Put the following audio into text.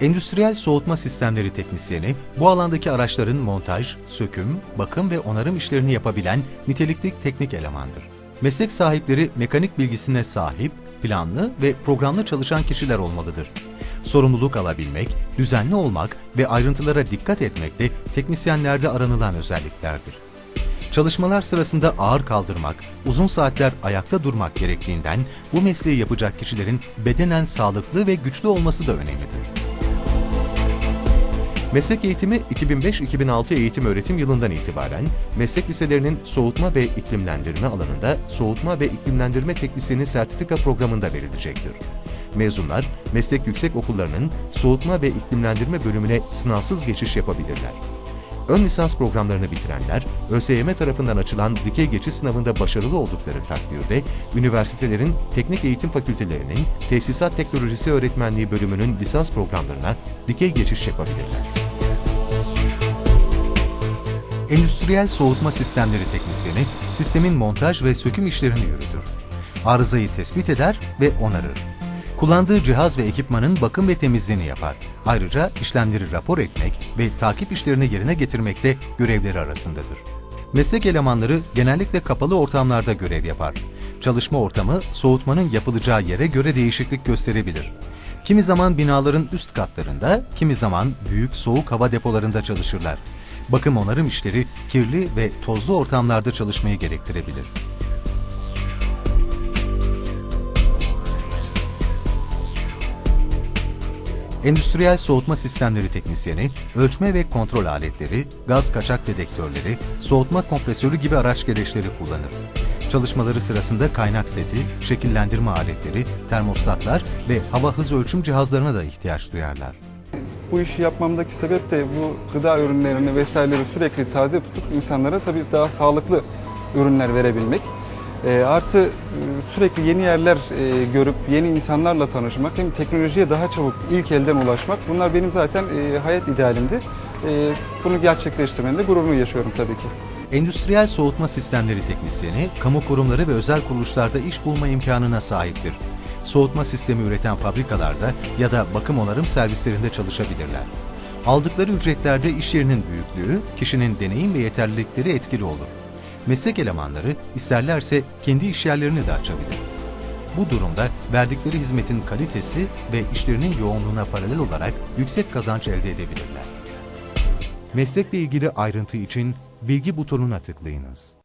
Endüstriyel soğutma sistemleri teknisyeni, bu alandaki araçların montaj, söküm, bakım ve onarım işlerini yapabilen nitelikli teknik elemandır. Meslek sahipleri mekanik bilgisine sahip, planlı ve programlı çalışan kişiler olmalıdır. Sorumluluk alabilmek, düzenli olmak ve ayrıntılara dikkat etmek de teknisyenlerde aranılan özelliklerdir. Çalışmalar sırasında ağır kaldırmak, uzun saatler ayakta durmak gerektiğinden bu mesleği yapacak kişilerin bedenen sağlıklı ve güçlü olması da önemlidir. Meslek eğitimi 2005-2006 eğitim öğretim yılından itibaren meslek liselerinin soğutma ve iklimlendirme alanında soğutma ve iklimlendirme teknisyeni sertifika programında verilecektir. Mezunlar meslek yüksek okullarının soğutma ve iklimlendirme bölümüne sınavsız geçiş yapabilirler. Ön lisans programlarını bitirenler, ÖSYM tarafından açılan dikey geçiş sınavında başarılı oldukları takdirde, üniversitelerin teknik eğitim fakültelerinin tesisat teknolojisi öğretmenliği bölümünün lisans programlarına dikey geçiş yapabilirler. Endüstriyel soğutma sistemleri teknisyeni, sistemin montaj ve söküm işlerini yürütür. Arızayı tespit eder ve onarır. Kullandığı cihaz ve ekipmanın bakım ve temizliğini yapar. Ayrıca işlemleri rapor etmek ve takip işlerini yerine getirmekte görevleri arasındadır. Meslek elemanları genellikle kapalı ortamlarda görev yapar. Çalışma ortamı soğutmanın yapılacağı yere göre değişiklik gösterebilir. Kimi zaman binaların üst katlarında, kimi zaman büyük soğuk hava depolarında çalışırlar. Bakım onarım işleri kirli ve tozlu ortamlarda çalışmayı gerektirebilir. Endüstriyel soğutma sistemleri teknisyeni, ölçme ve kontrol aletleri, gaz kaçak dedektörleri, soğutma kompresörü gibi araç gereçleri kullanır. Çalışmaları sırasında kaynak seti, şekillendirme aletleri, termostatlar ve hava hız ölçüm cihazlarına da ihtiyaç duyarlar. Bu işi yapmamdaki sebep de bu gıda ürünlerini vesaireleri sürekli taze tutup insanlara tabii daha sağlıklı ürünler verebilmek. E, artı sürekli yeni yerler e, görüp yeni insanlarla tanışmak hem teknolojiye daha çabuk ilk elden ulaşmak bunlar benim zaten e, hayat idealimdi. E, bunu gerçekleştirmenin de gururunu yaşıyorum tabii ki. Endüstriyel soğutma sistemleri teknisyeni, kamu kurumları ve özel kuruluşlarda iş bulma imkanına sahiptir. Soğutma sistemi üreten fabrikalarda ya da bakım onarım servislerinde çalışabilirler. Aldıkları ücretlerde iş yerinin büyüklüğü, kişinin deneyim ve yeterlilikleri etkili olur. Meslek elemanları isterlerse kendi işyerlerini de açabilir. Bu durumda verdikleri hizmetin kalitesi ve işlerinin yoğunluğuna paralel olarak yüksek kazanç elde edebilirler. Meslekle ilgili ayrıntı için bilgi butonuna tıklayınız.